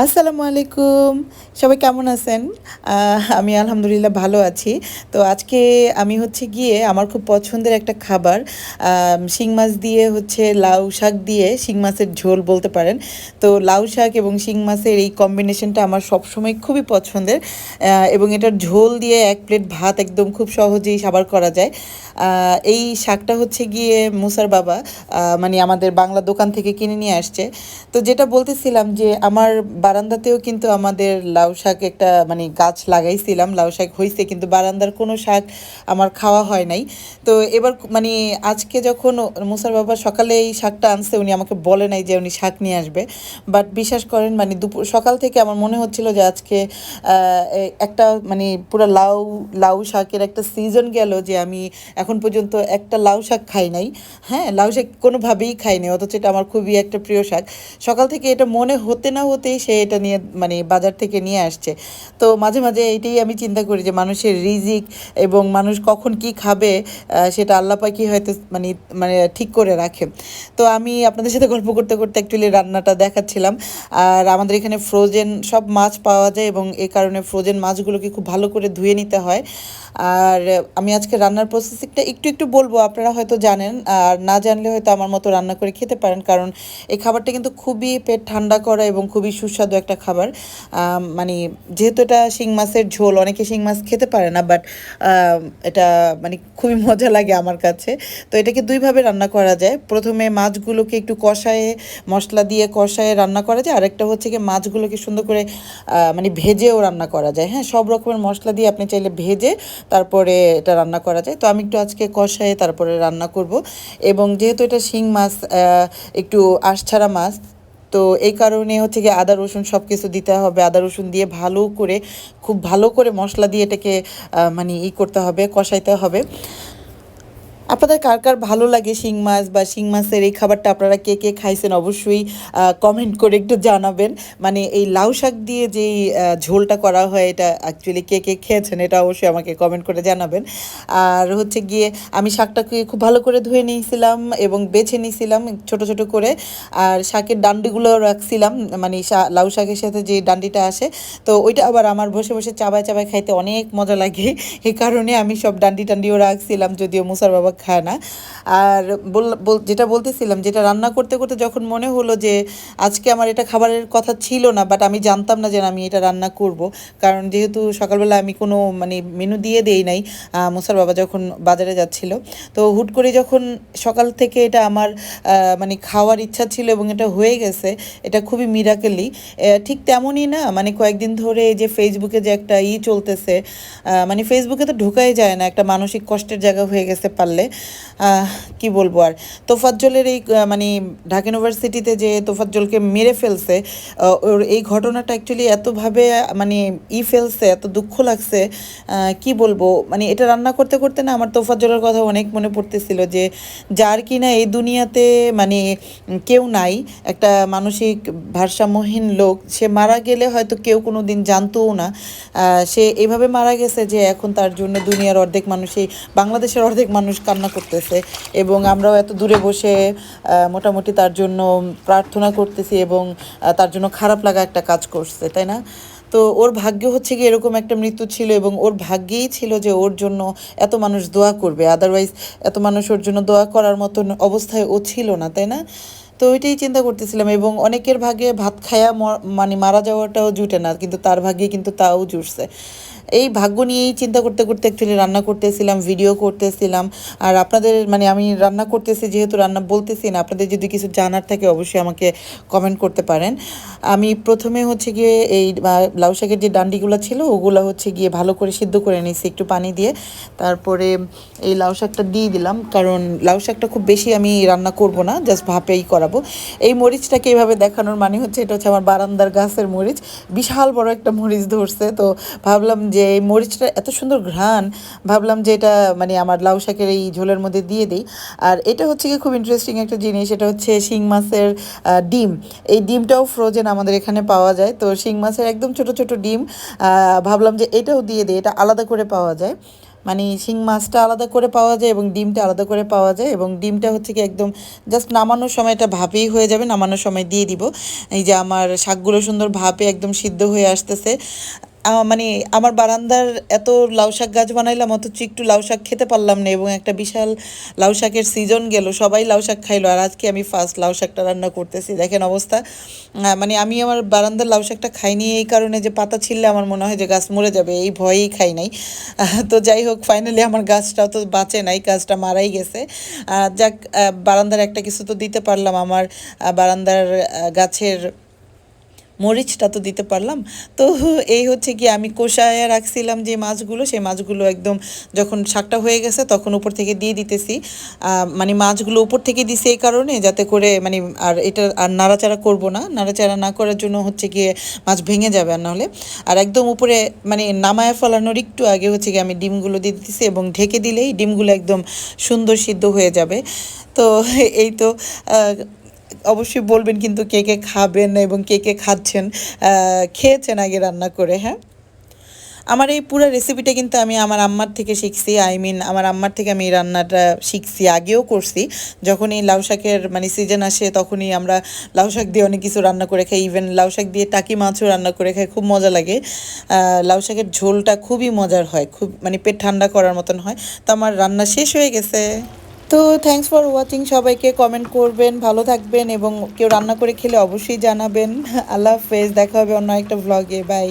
আসসালামু আলাইকুম। সবাই কেমন আছেন? আমি আলহামদুলিল্লাহ ভালো আছি। তো আজকে আমি হচ্ছে গিয়ে আমার খুব পছন্দের একটা খাবার শিং মাছ দিয়ে হচ্ছে লাউ শাক দিয়ে শিং মাছের ঝোল বলতে পারেন। তো লাউ শাক এবং শিং মাছের এই কম্বিনেশনটা আমার সবসময় খুবই পছন্দের এবং এটার ঝোল দিয়ে এক প্লেট ভাত একদম খুব সহজেই সাবার করা যায়। এই শাকটা হচ্ছে গিয়ে মুসার বাবা মানে আমাদের বাংলা দোকান থেকে কিনে নিয়ে আসছে। তো যেটা বলতেছিলাম যে আমার বারান্দাতেও কিন্তু আমাদের লাউ শাক একটা মানে গাছ লাগাইছিলাম, লাউ শাক হয়েছে কিন্তু বারান্দার কোনো শাক আমার খাওয়া হয় নাই। তো এবার মানে আজকে যখন মুসার বাবা সকালে এই শাকটা আনছে, উনি আমাকে বলে নাই যে উনি শাক নিয়ে আসবে। বাট বিশ্বাস করেন মানে দুপুর, সকাল থেকে আমার মনে হচ্ছিল যে আজকে একটা মানে পুরো লাউ লাউ শাকের একটা সিজন গেল যে আমি এখন পর্যন্ত একটা লাউ শাক খাই নাই। হ্যাঁ লাউ শাক কোনোভাবেই খাই নাই অথচ এটা আমার খুবই একটা প্রিয় শাক। সকাল থেকে এটা মনে হতে না হতেই সে এটা নিয়ে মানে বাজার থেকে নিয়ে আসছে। তো মাঝে মাঝে এইটাই আমি চিন্তা করি যে মানুষের রিজিক এবং মানুষ কখন কি খাবে সেটা আল্লাহ পাকি হয়তো মানে মানে ঠিক করে রাখে। তো আমি আপনাদের সাথে গল্প করতে করতে অ্যাকচুয়ালি রান্নাটা দেখাচ্ছিলাম। আর আমাদের এখানে ফ্রোজেন সব মাছ পাওয়া যায় এবং এই কারণে ফ্রোজেন মাছগুলোকে খুব ভালো করে ধুয়ে নিতে হয়। আর আমি আজকে রান্নার প্রসেসিংটা একটু একটু বলব, আপনারা হয়তো জানেন। আর না জানলে হয়তো আমার মতো রান্না করে খেতে পারেন, কারণ এই খাবারটা কিন্তু খুবই পেট ঠান্ডা করা এবং খুবই সুস্বাদু একটা খাবার। মানে যেহেতু এটা শিং মাছের ঝোল, অনেকে শিং মাছ খেতে পারে না বাট এটা মানে খুবই মজা লাগে আমার কাছে। তো এটাকে দুইভাবে রান্না করা যায়। প্রথমে মাছগুলোকে একটু কষায়ে, মশলা দিয়ে কষায়ে রান্না করা যায়। আরেকটা হচ্ছে কি মাছগুলোকে সুন্দর করে মানে ভেজেও রান্না করা যায়। হ্যাঁ সব রকমের মশলা দিয়ে আপনি চাইলে ভেজে তারপরে এটা রান্না করা যায়। তো আমি একটু আজকে কষায়ে তারপরে রান্না করব। এবং যেহেতু এটা শিং মাছ একটু আঁশছাড়া মাছ তো এই কারণে হচ্ছে কি আদা, রসুন সব কিছু দিতে হবে। আদা, রসুন দিয়ে ভালো করে, খুব ভালো করে মশলা দিয়ে এটাকে মানে ই করতে হবে, কষাইতে হবে। আপনাদের কার কার ভালো লাগে শিং মাছ বা শিং মাছের এই খাবারটা আপনারা কে কে খাইছেন অবশ্যই কমেন্ট করে একটু জানাবেন। মানে এই লাউ শাক দিয়ে যেই ঝোলটা করা হয়, এটা অ্যাকচুয়ালি কে কে খেয়েছেন এটা অবশ্যই আমাকে কমেন্ট করে জানাবেন। আর হচ্ছে গিয়ে আমি শাকটাকে খুব ভালো করে ধুয়ে নিয়েছিলাম এবং বেছে নিয়েছিলাম ছোট ছোট করে। আর শাকের ডান্ডিগুলো রাখছিলাম মানে লাউ শাকের সাথে যে ডান্ডিটা আসে, তো ওইটা আবার আমার বসে বসে চাবায় চাবায় খাইতে অনেক মজা লাগে। এই কারণে আমি সব ডান্ডি, টান্ডিও রাখছিলাম, যদিও মুসার বাবা খায় না। আর যেটা বলতেছিলাম, যেটা রান্না করতে করতে যখন মনে হলো যে আজকে আমার এটা খাবারের কথা ছিল না বাট আমি জানতাম না যে আমি এটা রান্না করব। কারণ যেহেতু সকালবেলা আমি কোনো মানে মেনু দিয়ে দেই নাই মুসার বাবা যখন বাজারে যাচ্ছিল, তো হুট করে যখন সকাল থেকে এটা আমার মানে খাওয়ার ইচ্ছা ছিল এবং এটা হয়ে গেছে, এটা খুবই মিরাকেলি ঠিক তেমনই না মানে কয়েকদিন ধরে যে ফেসবুকে যে একটা ই চলতেছে মানে ফেসবুকে তো ঢোকাই যায় না, একটা মানসিক কষ্টের জায়গা হয়ে গেছে পারলে। আহ, কি বলব আর? তোফাজ্জলের এই মানে ঢাকা ইউনিভার্সিটিতে যে তোফাজ্জলকে মেরে ফেলছে ওর এই ঘটনাটা অ্যাকচুয়ালি এতভাবে মানে ই ফেলছে এত দুঃখ লাগছে কি বলব? মানে এটা রান্না করতে করতে না আমার তোফাজ্জলের কথা অনেক মনে পড়তেছিল যে যার কিনা এই দুনিয়াতে মানে কেউ নাই একটা মানসিক ভারসাম্যহীন লোক সে মারা গেলে হয়তো কেউ কোনো দিন জানতোও না। সে এভাবে মারা গেছে যে এখন তার জন্য দুনিয়ার অর্ধেক মানুষই বাংলাদেশের অর্ধেক মানুষ কান্না করতেছে এবং আমরাও এত দূরে বসে মোটামুটি তার জন্য প্রার্থনা করতেছি এবং তার জন্য খারাপ লাগা একটা কাজ করছে, তাই না? তো ওর ভাগ্য হচ্ছে কি এরকম একটা মৃত্যু ছিল এবং ওর ভাগ্যেই ছিল যে ওর জন্য এত মানুষ দোয়া করবে। আদারওয়াইজ এত মানুষ ওর জন্য দোয়া করার মতন অবস্থায় ও ছিল না, তাই না? তো ওইটাই চিন্তা করতেছিলাম এবং অনেকের ভাগে ভাত খায়া মানে মারা যাওয়াটাও জুটে না, কিন্তু তার ভাগ্যে কিন্তু তাও জুটছে। এই ভাগ্য নিয়েই চিন্তা করতে করতে অ্যাকচুয়ালি রান্না করতেছিলাম ভিডিও করতেছিলাম। আর আপনাদের মানে আমি রান্না করতেছি, যেহেতু রান্না বলতেছি না, আপনাদের যদি কিছু জানার থাকে অবশ্যই আমাকে কমেন্ট করতে পারেন। আমি প্রথমে হচ্ছে গিয়ে এই লাউ শাকের যে ডান্ডিগুলো ছিল, ওগুলো হচ্ছে গিয়ে ভালো করে সিদ্ধ করে নিয়েছি একটু পানি দিয়ে। তারপরে এই লাউ শাকটা দিয়ে দিলাম, কারণ লাউ শাকটা খুব বেশি আমি রান্না করব না জাস্ট ভাপেই করাবো। এই মরিচটাকে এইভাবে দেখানোর মানে হচ্ছে, এটা হচ্ছে আমার বারান্দার গাছের মরিচ। বিশাল বড় একটা মরিচ ধরছে, তো ভাবলাম যে এই মরিচটা এত সুন্দর ঘ্রাণ, ভাবলাম যে এটা মানে আমার লাউ শাকের এই ঝোলের মধ্যে দিয়ে দিই। আর এটা হচ্ছে কি খুব ইন্টারেস্টিং একটা জিনিস, এটা হচ্ছে শিং মাছের ডিম। এই ডিমটাও ফ্রোজেন আমাদের এখানে পাওয়া যায়। তো শিং মাছের একদম ছোট ছোট ডিম ভাবলাম যে এটাও দিয়ে দিই, এটা আলাদা করে পাওয়া যায়। মানে শিং মাছটা আলাদা করে পাওয়া যায় এবং ডিমটা আলাদা করে পাওয়া যায় এবং ডিমটা হচ্ছে কি একদম জাস্ট নামানোর সময় এটা ভাপেই হয়ে যাবে, নামানোর সময় দিয়ে দিব। এই যে আমার শাকগুলো সুন্দর ভাপে একদম সিদ্ধ হয়ে আসতেছে। মানে আমার বারান্দার এত লাউ শাক গাছ বানাইলাম, অথচ একটু লাউ শাক খেতে পারলাম না এবং একটা বিশাল লাউ শাকের সিজন গেল, সবাই লাউ শাক খাইলো আর আজকে আমি ফার্স্ট লাউ শাকটা রান্না করতেছি, দেখেন অবস্থা। মানে আমি আমার বারান্দার লাউ শাকটা খাইনি এই কারণে যে পাতা ছিললে আমার মনে হয় যে গাছ মরে যাবে, এই ভয়েই খাই নাই। তো যাই হোক ফাইনালি আমার গাছটাও তো বাঁচে নাই, গাছটা মারাই গেছে। যাক বারান্দার একটা কিছু তো দিতে পারলাম, আমার বারান্দার গাছের মরিচটা তো দিতে পারলাম। তো এই হচ্ছে কি আমি কষায় রাখছিলাম যে মাছগুলো, সেই মাছগুলো একদম যখন শাকটা হয়ে গেছে তখন উপর থেকে দিয়ে দিতেছি। মানে মাছগুলো উপর থেকে দিছি এই কারণে যাতে করে মানে আর এটা আর নাড়াচাড়া করব না। নাড়াচাড়া না করার জন্য হচ্ছে গিয়ে মাছ ভেঙে যাবে আর নাহলে। আর একদম উপরে মানে নামায় ফলানোর একটু আগে হচ্ছে গিয়ে আমি ডিমগুলো দিয়ে দিতেছি এবং ঢেকে দিলেই ডিমগুলো একদম সুন্দর সিদ্ধ হয়ে যাবে। তো এই তো অবশ্যই বলবেন কিন্তু কে কে খাবেন এবং কে কে খাচ্ছেন খেয়েছেন আগে রান্না করে হ্যাঁ? আমার এই পুরো রেসিপিটা কিন্তু আমি আমার আম্মার থেকে শিখছি আই মিন আমার আম্মার থেকে আমি রান্নাটা শিখছি, আগেও করছি। যখনই লাউ শাকের মানে সিজন আসে তখনই আমরা লাউ শাক দিয়ে অনেক কিছু রান্না করে খাই ইভেন লাউ শাক দিয়ে টাকি মাছও রান্না করে খাই, খুব মজা লাগে। লাউ শাকের ঝোলটা খুবই মজার হয়, খুব মানে পেট ঠান্ডা করার মতন হয়। তো আমার রান্না শেষ হয়ে গেছে। তো থ্যাংকস ফর ওয়াচিং সবাইকে কমেন্ট করবেন, ভালো থাকবেন এবং কেউ রান্না করে খেলে অবশ্যই জানাবেন। আল্লাহ হাফেজ, দেখা হবে অন্য একটা ভ্লগে বাই